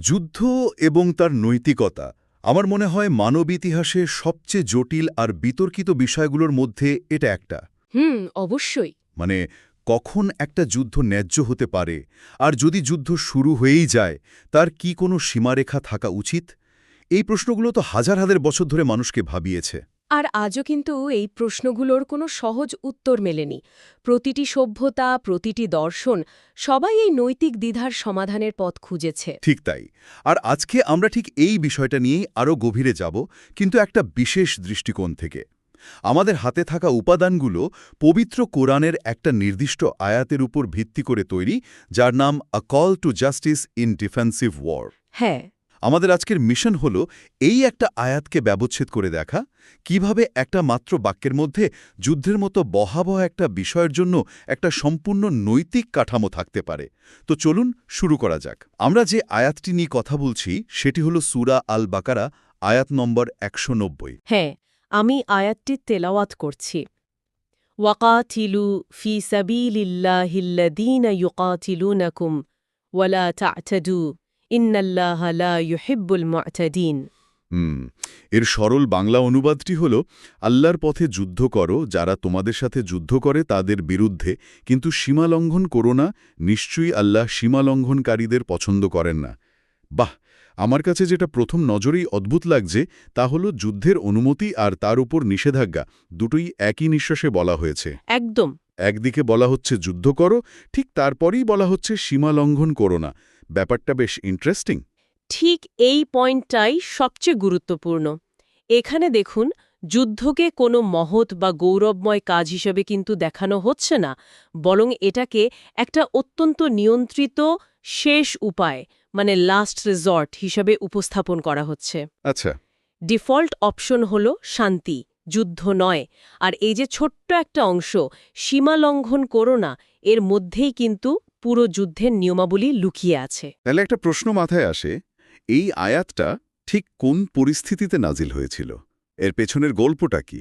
যুদ্ধ এবং তার নৈতিকতা আমার মনে হয় মানব ইতিহাসে সবচেয়ে জটিল আর বিতর্কিত বিষয়গুলোর মধ্যে এটা একটা। হুম অবশ্যই। মানে কখন একটা যুদ্ধ ন্যায্য হতে পারে আর যদি যুদ্ধ শুরু হয়েই যায় তার কি কোনো সীমারেখা থাকা উচিত? এই প্রশ্নগুলো তো হাজার হাজার বছর ধরে মানুষকে ভাবিয়েছে। আর আজও কিন্তু এই প্রশ্নগুলোর কোনো সহজ উত্তর মেলেনি। প্রতিটি সভ্যতা প্রতিটি দর্শন সবাই এই নৈতিক দ্বিধার সমাধানের পথ খুঁজেছে। ঠিক তাই। আর আজকে আমরা ঠিক এই বিষয়টা নিয়েই আরও গভীরে যাব কিন্তু একটা বিশেষ দৃষ্টিকোণ থেকে। আমাদের হাতে থাকা উপাদানগুলো পবিত্র কোরআনের একটা নির্দিষ্ট আয়াতের উপর ভিত্তি করে তৈরি যার নাম a call to justice in defensive war হ্যাঁ আমাদের আজকের মিশন হল এই একটা আয়াতকে ব্যবচ্ছেদ করে দেখা, কীভাবে একটা মাত্র বাক্যের মধ্যে যুদ্ধের মতো বহাবহ একটা বিষয়ের জন্য একটা সম্পূর্ণ নৈতিক কাঠামো থাকতে পারে। তো চলুন শুরু করা যাক। আমরা যে আয়াতটি নিয়ে কথা বলছি, সেটি হল সুরা আল বাকারা আয়াত নম্বর একশো নব্বই। হ্যাঁ আমি আয়াতটি তেলাওয়াত করছি। ওয়াকাতিলু ফি সাবিলিল্লাহিল্লাযীনা ইউকাতিলুনাকুম ওয়ালা তা'তাদু। ইন্নাল্লাহা লা ইউহিব্বুল মু'তাদিন হুম এর সরল বাংলা অনুবাদটি হল আল্লাহর পথে যুদ্ধ করো যারা তোমাদের সাথে যুদ্ধ করে তাদের বিরুদ্ধে কিন্তু সীমালঙ্ঘন করো না নিশ্চয়ই আল্লাহ সীমালঙ্ঘনকারীদের পছন্দ করেন না। বাহ আমার কাছে যেটা প্রথম নজরেই অদ্ভুত লাগছে তা হল যুদ্ধের অনুমতি আর তার উপর নিষেধাজ্ঞা দুটোই একই নিঃশ্বাসে বলা হয়েছে। একদম। একদিকে বলা হচ্ছে যুদ্ধ করো ঠিক তারপরেই বলা হচ্ছে সীমালঙ্ঘন করো না। ব্যাপারটা বেশ ইন্টারেস্টিং ঠিক এই পয়েন্টটাই সবচেয়ে গুরুত্বপূর্ণ। এখানে দেখুন যুদ্ধকে কোনো মহৎ বা গৌরবময় কাজ হিসেবে কিন্তু দেখানো হচ্ছে না বরং এটাকে একটা অত্যন্ত নিয়ন্ত্রিত শেষ উপায় মানে লাস্ট রিসর্ট হিসেবে উপস্থাপন করা হচ্ছে। আচ্ছা। ডিফল্ট অপশন হল শান্তি যুদ্ধ নয়। আর এই যে ছোট্ট একটা অংশ সীমা লঙ্ঘন করো না এর মধ্যেই কিন্তু পুরো যুদ্ধের নিয়মাবলী লুকিয়ে আছে। তাহলে একটা প্রশ্ন মাথায় আসে এই আয়াতটা ঠিক কোন পরিস্থিতিতে নাজিল হয়েছিল? এর পেছনের গল্পটা কি?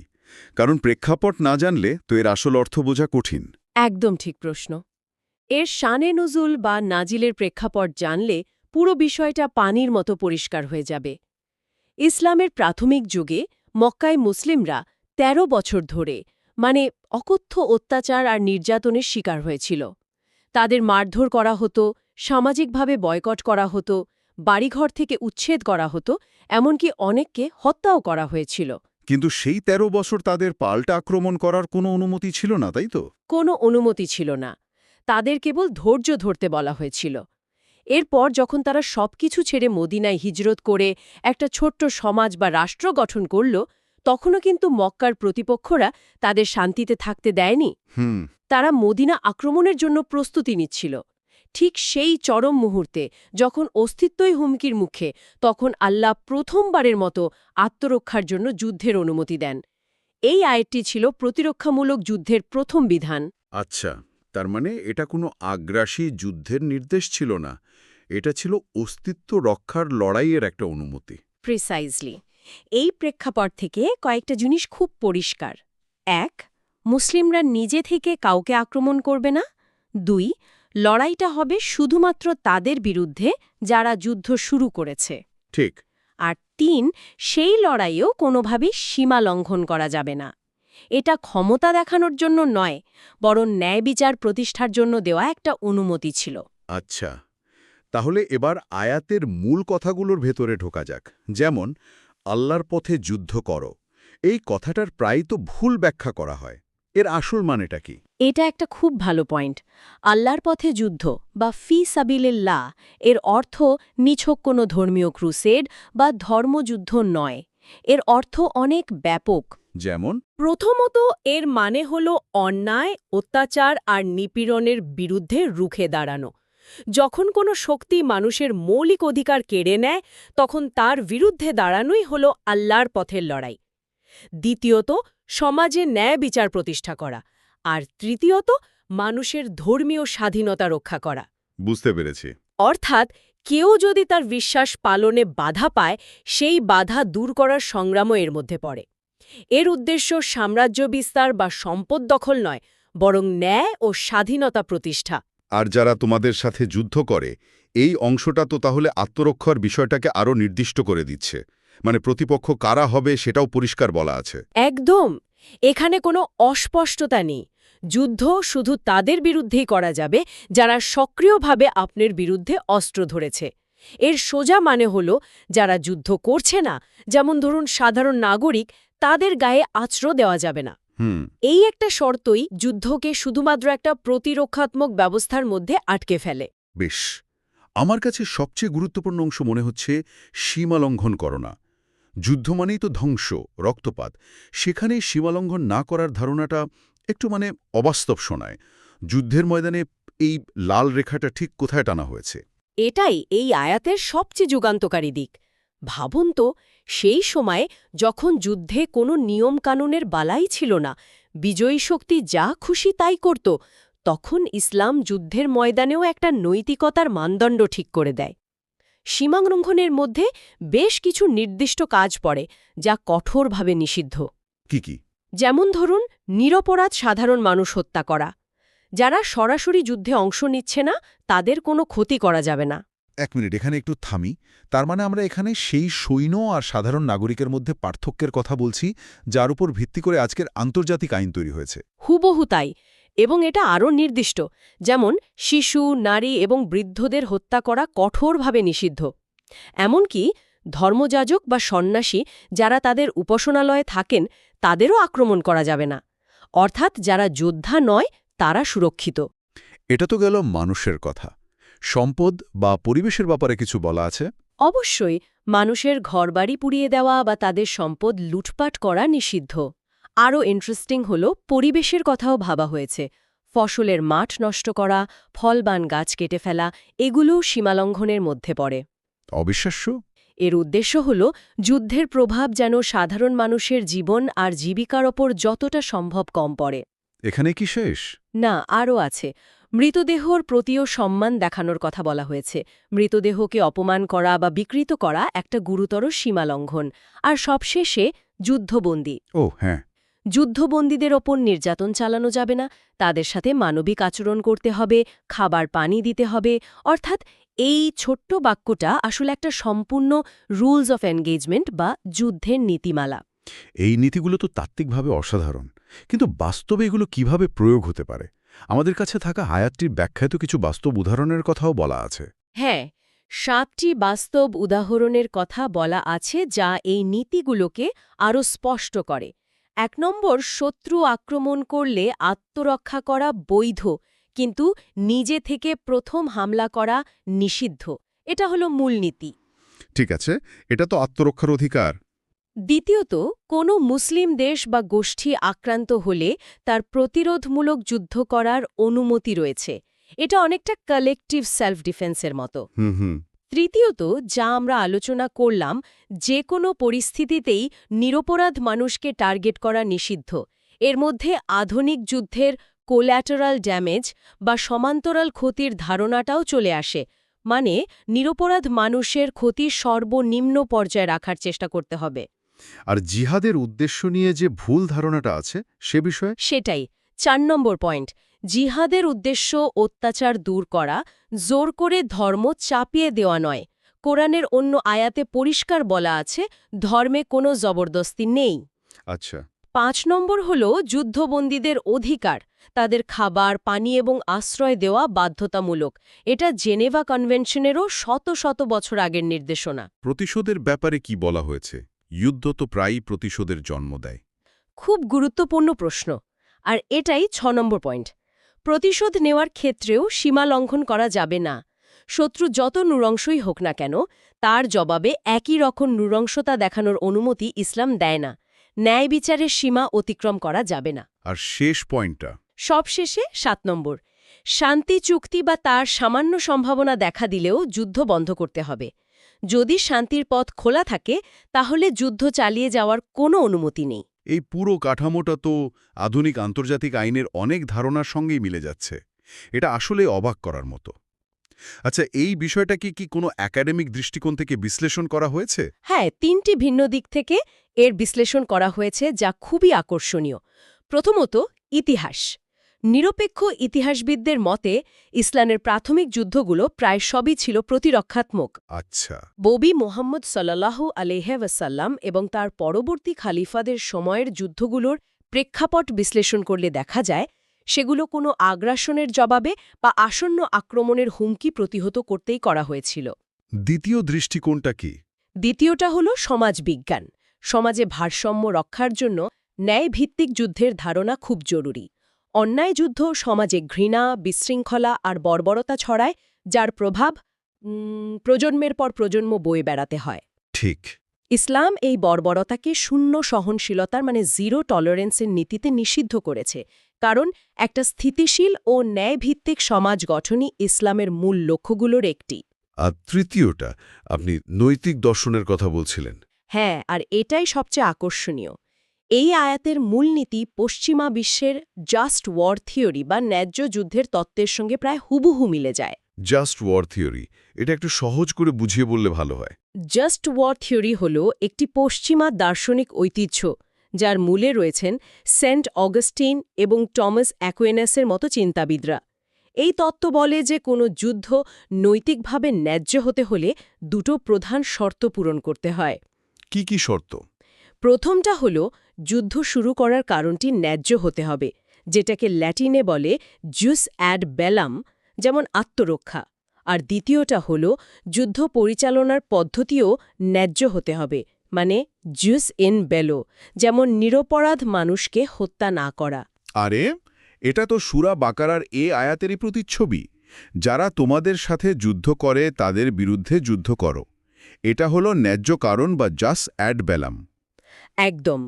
কারণ প্রেক্ষাপট না জানলে তো এর আসল অর্থ বোঝা কঠিন। একদম ঠিক প্রশ্ন। এর শানে নজুল বা নাজিলের প্রেক্ষাপট জানলে পুরো বিষয়টা পানির মতো পরিষ্কার হয়ে যাবে। ইসলামের প্রাথমিক যুগে মক্কায় মুসলিমরা ১৩ বছর ধরে মানে অকথ্য অত্যাচার আর নির্যাতনের শিকার হয়েছিল। তাদের মারধর করা হতো সামাজিকভাবে বয়কট করা হতো বাড়িঘর থেকে উচ্ছেদ করা হতো এমনকি অনেককে হত্যাও করা হয়েছিল। কিন্তু সেই ১৩ বছর তাদের পাল্টা আক্রমণ করার কোনো অনুমতি ছিল না তাই তো? কোনো অনুমতি ছিল না। তাদের কেবল ধৈর্য ধরতে বলা হয়েছিল। এরপর যখন তারা সবকিছু ছেড়ে মদিনায় হিজরত করে একটা ছোট্ট সমাজ বা রাষ্ট্র গঠন করল তখনও কিন্তু মক্কার প্রতিপক্ষরা তাদের শান্তিতে থাকতে দেয়নি। হুম। তারা মদিনা আক্রমণের জন্য প্রস্তুতি নিচ্ছিল। ঠিক সেই চরম মুহূর্তে যখন অস্তিত্বই হুমকির মুখে তখন আল্লাহ প্রথমবারের মতো আত্মরক্ষার জন্য যুদ্ধের অনুমতি দেন। এই আয়টি ছিল প্রতিরক্ষামূলক যুদ্ধের প্রথম বিধান। আচ্ছা তার মানে এটা কোনো আগ্রাসী যুদ্ধের নির্দেশ ছিল না। এটা ছিল অস্তিত্ব রক্ষার লড়াইয়ের একটা অনুমতি। প্রিসাইজলি এই প্রেক্ষাপট থেকে কয়েকটা জিনিস খুব পরিষ্কার। এক মুসলিমরা নিজে থেকে কাউকে আক্রমণ করবে না। দুই লড়াইটা হবে শুধুমাত্র তাদের বিরুদ্ধে যারা যুদ্ধ শুরু করেছে। ঠিক। আর তিন সেই লড়াইও কোনোভাবেই সীমা লঙ্ঘন করা যাবে না। এটা ক্ষমতা দেখানোর জন্য নয় বরং ন্যায় বিচার প্রতিষ্ঠার জন্য দেওয়া একটা অনুমতি ছিল। আচ্ছা তাহলে এবার আয়াতের মূল কথাগুলোর ভেতরে ঢোকা যাক। যেমন আল্লাহর পথে যুদ্ধ করো। এই কথাটার প্রায় তো ভুল ব্যাখ্যা করা হয়। এর আসল মানেটা কি? এটা একটা খুব ভালো পয়েন্ট। আল্লাহর পথে যুদ্ধ বা ফি সাবিলিল্লাহ এর অর্থ নিছক কোনো ধর্মীয় ক্রুসেড বা ধর্মযুদ্ধ নয়। এর অর্থ অনেক ব্যাপক। যেমন? প্রথমত এর মানে হল অন্যায় অত্যাচার আর নিপীড়নের বিরুদ্ধে রুখে দাঁড়ানো। যখন কোনো শক্তি মানুষের মৌলিক অধিকার কেড়ে নেয় তখন তার বিরুদ্ধে দাঁড়ানোই হল আল্লাহর পথের লড়াই। দ্বিতীয়ত সমাজে ন্যায় বিচার প্রতিষ্ঠা করা। আর তৃতীয়ত মানুষের ধর্মীয় স্বাধীনতা রক্ষা করা। বুঝতে পেরেছি। অর্থাৎ কেউ যদি তার বিশ্বাস পালনে বাধা পায় সেই বাধা দূর করার সংগ্রামও এর মধ্যে পড়ে। এর উদ্দেশ্য সাম্রাজ্য বিস্তার বা সম্পদ দখল নয় বরং ন্যায় ও স্বাধীনতা প্রতিষ্ঠা। আর যারা তোমাদের সাথে যুদ্ধ করে, এই অংশটা তো তাহলে আত্মরক্ষার বিষয়টাকে আরও নির্দিষ্ট করে দিচ্ছে। মানে প্রতিপক্ষ কারা হবে সেটাও পরিষ্কার বলা আছে। একদম! এখানে কোনো অস্পষ্টতা নেই। যুদ্ধ শুধু তাদের বিরুদ্ধেই করা যাবে, যারা সক্রিয়ভাবে আপনার বিরুদ্ধে অস্ত্র ধরেছে। এর সোজা মানে হল, যারা যুদ্ধ করছে না, যেমন ধরুন সাধারণ নাগরিক, তাদের গায়ে আশ্রয় দেওয়া যাবে না। এই একটা শর্তই যুদ্ধকে শুধুমাত্র একটা প্রতিরক্ষাত্মক ব্যবস্থার মধ্যে আটকে ফেলে। বেশ। আমার কাছে সবচেয়ে গুরুত্বপূর্ণ অংশ মনে হচ্ছে সীমালঙ্ঘন করোনা। যুদ্ধ মানেই তো ধ্বংস রক্তপাত। সেখানে সীমালঙ্ঘন না করার ধারণাটা একটু মানে অবাস্তব শোনায়। যুদ্ধের ময়দানে এই লাল রেখাটা ঠিক কোথায় টানা হয়েছে? এটাই এই আয়াতের সবচেয়ে যুগান্তকারী দিক। ভাবুন তো সেই সময়ে যখন যুদ্ধে কোনো নিয়মকানুনের বালাই ছিল না বিজয়ী শক্তি যা খুশি তাই করত তখন ইসলাম যুদ্ধের ময়দানেও একটা নৈতিকতার মানদণ্ড ঠিক করে দেয়। সীমালঙ্ঘনের মধ্যে বেশ কিছু নির্দিষ্ট কাজ পড়ে যা কঠোরভাবে নিষিদ্ধ। কি কি? যেমন ধরুন নিরপরাধ সাধারণ মানুষ হত্যা করা। যারা সরাসরি যুদ্ধে অংশ নিচ্ছে না তাদের কোনো ক্ষতি করা যাবে না। এক মিনিট এখানে একটু থামি। তার মানে আমরা এখানে সেই সৈন্য আর সাধারণ নাগরিকের মধ্যে পার্থক্যের কথা বলছি যার উপর ভিত্তি করে আজকের আন্তর্জাতিক আইন তৈরি হয়েছে। হুবহু তাই এবং এটা আরও নির্দিষ্ট যেমন শিশু নারী এবং বৃদ্ধদের হত্যা করা কঠোরভাবে নিষিদ্ধ। এমনকি ধর্মযাজক বা সন্ন্যাসী যারা তাদের উপাসনালয়ে থাকেন তাদেরও আক্রমণ করা যাবে না। অর্থাৎ যারা যোদ্ধা নয় তারা সুরক্ষিত। এটা তো গেল মানুষের কথা। সম্পদ বা পরিবেশের ব্যাপারে কিছু বলা আছে? অবশ্যই মানুষের ঘরবাড়ি পুড়িয়ে দেওয়া বা তাদের সম্পদ লুটপাট করা নিষিদ্ধ। আরও ইন্টারেস্টিং হল পরিবেশের কথাও ভাবা হয়েছে। ফসলের মাঠ নষ্ট করা ফলবান গাছ কেটে ফেলা এগুলোও সীমালঙ্ঘনের মধ্যে পড়ে। অবিশ্বাস্য। এর উদ্দেশ্য হল যুদ্ধের প্রভাব যেন সাধারণ মানুষের জীবন আর জীবিকার ওপর যতটা সম্ভব কম পড়ে। এখানে কি শেষ? না আরও আছে। মৃতদেহর প্রতিও সম্মান দেখানোর কথা বলা হয়েছে। মৃতদেহকে অপমান করা বা বিকৃত করা একটা গুরুতর সীমালঙ্ঘন আর সবশেষে যুদ্ধবন্দী। ও হ্যাঁ। যুদ্ধবন্দীদের ওপর নির্যাতন চালানো যাবে না। তাদের সাথে মানবিক আচরণ করতে হবে খাবার পানি দিতে হবে। অর্থাৎ এই ছোট্ট বাক্যটা আসলে একটা সম্পূর্ণ রুলস অফ এনগেজমেন্ট বা যুদ্ধের নীতিমালা। এই নীতিগুলো তো তাত্ত্বিকভাবে অসাধারণ। কিন্তু বাস্তবে এগুলো কীভাবে প্রয়োগ হতে পারে? আমাদের কাছে থাকা আয়াতটির ব্যাখ্যায় তো কিছু বাস্তব উদাহরণের কথাও বলা আছে। হ্যাঁ সাতটি বাস্তব উদাহরণের কথা বলা আছে যা এই নীতিগুলোকে আরও স্পষ্ট করে। এক নম্বর শত্রু আক্রমণ করলে আত্মরক্ষা করা বৈধ কিন্তু নিজে থেকে প্রথম হামলা করা নিষিদ্ধ। এটা হলো মূলনীতি ঠিক আছে এটা তো আত্মরক্ষার অধিকার। দ্বিতীয়ত কোনো মুসলিম দেশ বা গোষ্ঠী আক্রান্ত হলে তার প্রতিরোধমূলক যুদ্ধ করার অনুমতি রয়েছে। এটা অনেকটা কালেকটিভ সেলফ ডিফেন্সের মতো তৃতীয়ত যা আমরা আলোচনা করলাম যে কোনো পরিস্থিতিতেই নিরপরাধ মানুষকে টার্গেট করা নিষিদ্ধ। এর মধ্যে আধুনিক যুদ্ধের কোল্যাটারাল ড্যামেজ বা সমান্তরাল ক্ষতির ধারণাটাও চলে আসে। মানে নিরপরাধ মানুষের ক্ষতি সর্বনিম্ন পর্যায়ে রাখার চেষ্টা করতে হবে। আর জিহাদের উদ্দেশ্য নিয়ে যে ভুল ধারণাটা আছে সে বিষয়ে? সেটাই। চার নম্বর পয়েন্ট। জিহাদের উদ্দেশ্য অত্যাচার দূর করা জোর করে ধর্ম চাপিয়ে দেওয়া নয়। কোরআনের অন্য আয়াতে পরিষ্কার বলা আছে ধর্মে কোনো জবরদস্তি নেই। আচ্ছা। পাঁচ নম্বর হল যুদ্ধবন্দীদের অধিকার। তাদের খাবার পানি এবং আশ্রয় দেওয়া বাধ্যতামূলক। এটা জেনেভা কনভেনশনেরও শত শত বছর আগের নির্দেশনা। প্রতিশোধের ব্যাপারে কি বলা হয়েছে? যুদ্ধ তো প্রায়ই প্রতিশোধের জন্ম দেয়। খুব গুরুত্বপূর্ণ প্রশ্ন আর এটাই ছ নম্বর পয়েন্ট। প্রতিশোধ নেওয়ার ক্ষেত্রেও সীমা লঙ্ঘন করা যাবে না। শত্রু যত নৃশংসই হোক না কেন তার জবাবে একই রকম নুরংশতা দেখানোর অনুমতি ইসলাম দেয় না। ন্যায় বিচারের সীমা অতিক্রম করা যাবে না। আর শেষ পয়েন্টটা। সবশেষে সাত নম্বর শান্তি চুক্তি বা তার সামান্য সম্ভাবনা দেখা দিলেও যুদ্ধ বন্ধ করতে হবে। যদি শান্তির পথ খোলা থাকে তাহলে যুদ্ধ চালিয়ে যাওয়ার কোনো অনুমতি নেই। এই পুরো কাঠামোটা তো আধুনিক আন্তর্জাতিক আইনের অনেক ধারণার সঙ্গেই মিলে যাচ্ছে। এটা আসলে অবাক করার মতো। আচ্ছা এই বিষয়টা কি কি কোনো একাডেমিক দৃষ্টিকোণ থেকে বিশ্লেষণ করা হয়েছে? হ্যাঁ তিনটি ভিন্ন দিক থেকে এর বিশ্লেষণ করা হয়েছে যা খুবই আকর্ষণীয়। প্রথমত ইতিহাস। নিরপেক্ষ ইতিহাসবিদদের মতে ইসলামের প্রাথমিক যুদ্ধগুলো প্রায় সবই ছিল প্রতিরক্ষাত্মক। আচ্ছা। ববি মোহাম্মদ সাল্লাল্লাহু আলেহে ওয়াসাল্লাম এবং তার পরবর্তী খালিফাদের সময়ের যুদ্ধগুলোর প্রেক্ষাপট বিশ্লেষণ করলে দেখা যায় সেগুলো কোনো আগ্রাসনের জবাবে বা আসন্ন আক্রমণের হুমকি প্রতিহত করতেই করা হয়েছিল। দ্বিতীয় দৃষ্টিকোণটা কি? দ্বিতীয়টা হল সমাজবিজ্ঞান। সমাজে ভারসাম্য রক্ষার জন্য ন্যায়ভিত্তিক যুদ্ধের ধারণা খুব জরুরি। অন্যায় যুদ্ধ সমাজে ঘৃণা বিশৃঙ্খলা আর বর্বরতা ছড়ায় যার প্রভাব প্রজন্মের পর প্রজন্ম বয়ে বেড়াতে হয়। ঠিক। ইসলাম এই বর্বরতাকে শূন্য সহনশীলতার মানে জিরো টলারেন্সের নীতিতে নিষিদ্ধ করেছে কারণ একটা স্থিতিশীল ও ন্যায়ভিত্তিক সমাজ গঠনই ইসলামের মূল লক্ষ্যগুলোর একটি। আর তৃতীয়টা আপনি নৈতিক দর্শনের কথা বলছিলেন। হ্যাঁ আর এটাই সবচেয়ে আকর্ষণীয়। এই আয়াতের মূলনীতি পশ্চিমা বিশ্বের জাস্ট ওয়ার থিওরি বা ন্যায্য যুদ্ধের তত্ত্বের সঙ্গে প্রায় হুবহু মিলে যায়। জাস্ট ওয়ার থিওরি এটা একটু সহজ করে বুঝিয়ে বললে ভালো হয়। জাস্ট ওয়ার থিওরি হল একটি পশ্চিমা দার্শনিক ঐতিহ্য যার মূলে রয়েছেন সেন্ট অগাস্টিন এবং টমাস অ্যাকুয়েনাসের মতো চিন্তাবিদরা। এই তত্ত্ব বলে যে কোনো যুদ্ধ নৈতিকভাবে ন্যায্য হতে হলে দুটো প্রধান শর্ত পূরণ করতে হয়। কি কি শর্ত? প্রথমটা হল যুদ্ধ শুরু করার কারণটি ন্যায্য হতে হবে, যেটাকে ল্যাটিনে বলে জুস অ্যাড বেলাম, যেমন আত্মরক্ষা। আর দ্বিতীয়টা হল যুদ্ধ পরিচালনার পদ্ধতিও ন্যায্য হতে হবে মানে জুস ইন বেলো, যেমন নিরপরাধ মানুষকে হত্যা না করা। আরে, এটা তো সুরা বাকারার এ আয়াতেরই প্রতিচ্ছবি। যারা তোমাদের সাথে যুদ্ধ করে তাদের বিরুদ্ধে যুদ্ধ করো। এটা হলো ন্যায্য কারণ বা জাস অ্যাড বেলাম। একদম।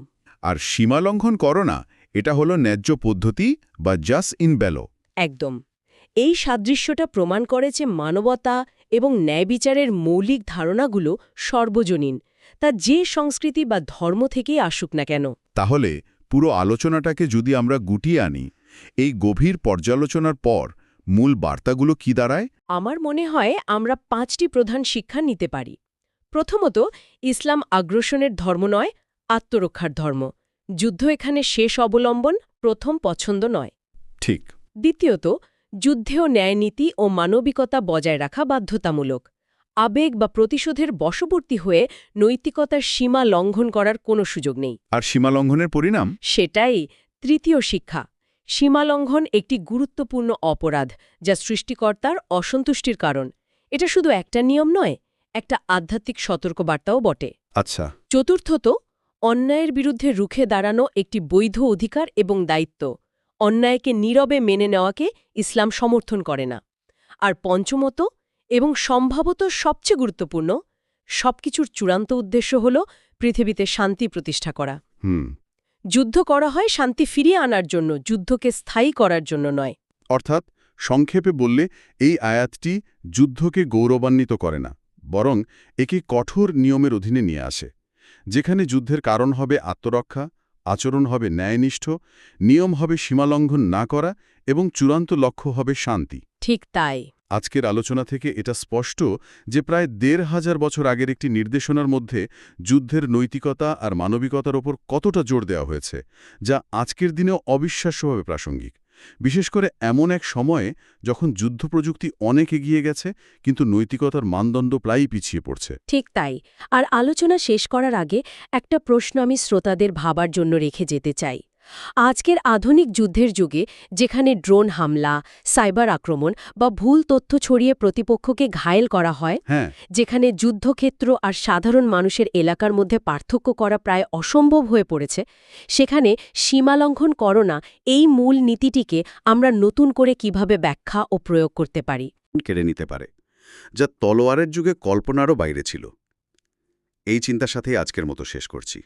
আর সীমা লঙ্ঘন করো না এটা হলো ন্যায্য পদ্ধতি বা জাস ইন বেলো একদম। এই সাদৃশ্যটা প্রমাণ করে যে মানবতা এবং ন্যায়বিচারের মৌলিক ধারণাগুলো সর্বজনীন তা যে সংস্কৃতি বা ধর্ম থেকেই আসুক না কেন। তাহলে পুরো আলোচনাটাকে যদি আমরা গুটিয়ে আনি এই গভীর পর্যালোচনার পর মূল বার্তাগুলো কি দাঁড়ায়? আমার মনে হয় আমরা পাঁচটি প্রধান শিক্ষা নিতে পারি। প্রথমত ইসলাম আগ্রাসনের ধর্ম নয় আত্মরক্ষার ধর্ম। যুদ্ধ এখানে শেষ অবলম্বন প্রথম পছন্দ নয়। ঠিক। দ্বিতীয়ত যুদ্ধেও ন্যায়নীতি ও মানবিকতা বজায় রাখা বাধ্যতামূলক। আবেগ বা প্রতিশোধের বশবর্তী হয়ে নৈতিকতার সীমা লঙ্ঘন করার কোনো সুযোগ নেই। আর সীমালঙ্ঘনের পরিণাম? সেটাই তৃতীয় শিক্ষা। সীমালঙ্ঘন একটি গুরুত্বপূর্ণ অপরাধ যা সৃষ্টিকর্তার অসন্তুষ্টির কারণ। এটা শুধু একটা নিয়ম নয় একটা আধ্যাত্মিক সতর্কবার্তাও বটে। আচ্ছা। চতুর্থত অন্যায়ের বিরুদ্ধে রুখে দাঁড়ানো একটি বৈধ অধিকার এবং দায়িত্ব। অন্যায়কে নীরবে মেনে নেওয়াকে ইসলাম সমর্থন করে না। আর পঞ্চমত এবং সম্ভবত সবচেয়ে গুরুত্বপূর্ণ সবকিছুর চূড়ান্ত উদ্দেশ্য হল পৃথিবীতে শান্তি প্রতিষ্ঠা করা। যুদ্ধ করা হয় শান্তি ফিরিয়ে আনার জন্য যুদ্ধকে স্থায়ী করার জন্য নয়। অর্থাৎ সংক্ষেপে বললে এই আয়াতটি যুদ্ধকে গৌরবান্বিত করে না বরং একে কঠোর নিয়মের অধীনে নিয়ে আসে। যেখানে যুদ্ধের কারণ হবে আত্মরক্ষা আচরণ হবে ন্যায়নিষ্ঠ নিয়ম হবে সীমালঙ্ঘন না করা এবং চূড়ান্ত লক্ষ্য হবে শান্তি। ঠিক তাই। আজকের আলোচনা থেকে এটা স্পষ্ট যে প্রায় দেড় হাজার বছর আগের একটি নির্দেশনার মধ্যে যুদ্ধের নৈতিকতা আর মানবিকতার ওপর কতটা জোর দেওয়া হয়েছে যা আজকের দিনেও অবিশ্বাস্যভাবে প্রাসঙ্গিক। বিশেষ করে এমন এক সময়ে যখন যুদ্ধ প্রযুক্তি অনেক এগিয়ে গেছে, কিন্তু নৈতিকতার মানদণ্ড প্রায়ই পিছিয়ে পড়ছে। ঠিক তাই। আর আলোচনা শেষ করার আগে একটা প্রশ্ন আমি শ্রোতাদের ভাবার জন্য রেখে যেতে চাই। আজকের আধুনিক যুদ্ধের যুগে যেখানে ড্রোন হামলা সাইবার আক্রমণ বা ভুল তথ্য ছড়িয়ে প্রতিপক্ষকে ঘায়েল করা হয় হ্যাঁ। যেখানে যুদ্ধক্ষেত্র আর সাধারণ মানুষের এলাকার মধ্যে পার্থক্য করা প্রায় অসম্ভব হয়ে পড়েছে সেখানে সীমালঙ্ঘন করোনা এই মূল নীতিটিকে আমরা নতুন করে কীভাবে ব্যাখ্যা ও প্রয়োগ করতে পারি? কেড়ে নিতে পারে যা তলোয়ারের যুগে কল্পনারও বাইরে ছিল। এই চিন্তার সাথেই আজকের মতো শেষ করছি।